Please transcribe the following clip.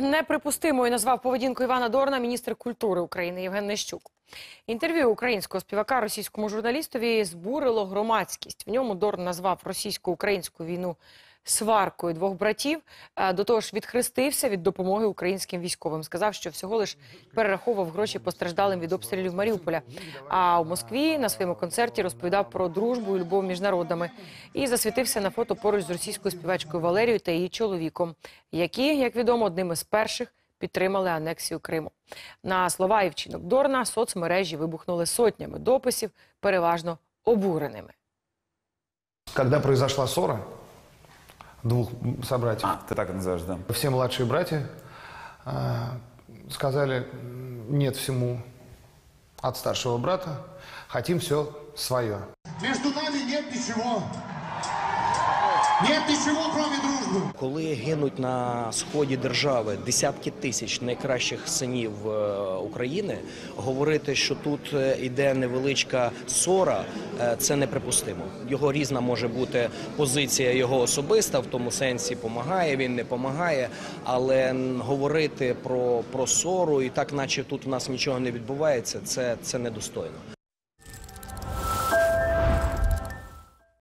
Неприпустимою назвав поведінку Івана Дорна міністр культури України Євген Нещук. Інтерв'ю українського співака російському журналістові збурило громадськість. В ньому Дорн назвав російсько-українську війну сваркою двох братів. Е, До того ж, відхрестився від допомоги українським військовим. Сказав, що всього лиш перераховував гроші постраждалим від обстрілів Маріуполя. А у Москві на своєму концерті розповідав про дружбу і любов між народами і засвітився на фото поруч з російською співачкою Валерією та її чоловіком, які, як відомо, одним із перших підтримали анексію Криму. На слова і вчинок Дорна соцмережі вибухнули сотнями дописів, переважно обуреними. Когда произошла ссора двух собратьев, А, ты так называешь, да? все младшие братья э, сказали нет всему от старшего брата, хотим все свое. Между нами нет ничего. Нет ничего, кроме дружбы. Коли гинуть на сході держави десятки тисяч найкращих синів е, України, говорити, що тут е, йде невеличка ссора, е, це неприпустимо. Його різна може бути позиція його особиста, в тому сенсі помагає, він не помагає. Але говорити про, про ссору і так, наче тут у нас нічого не відбувається, це, це недостойно.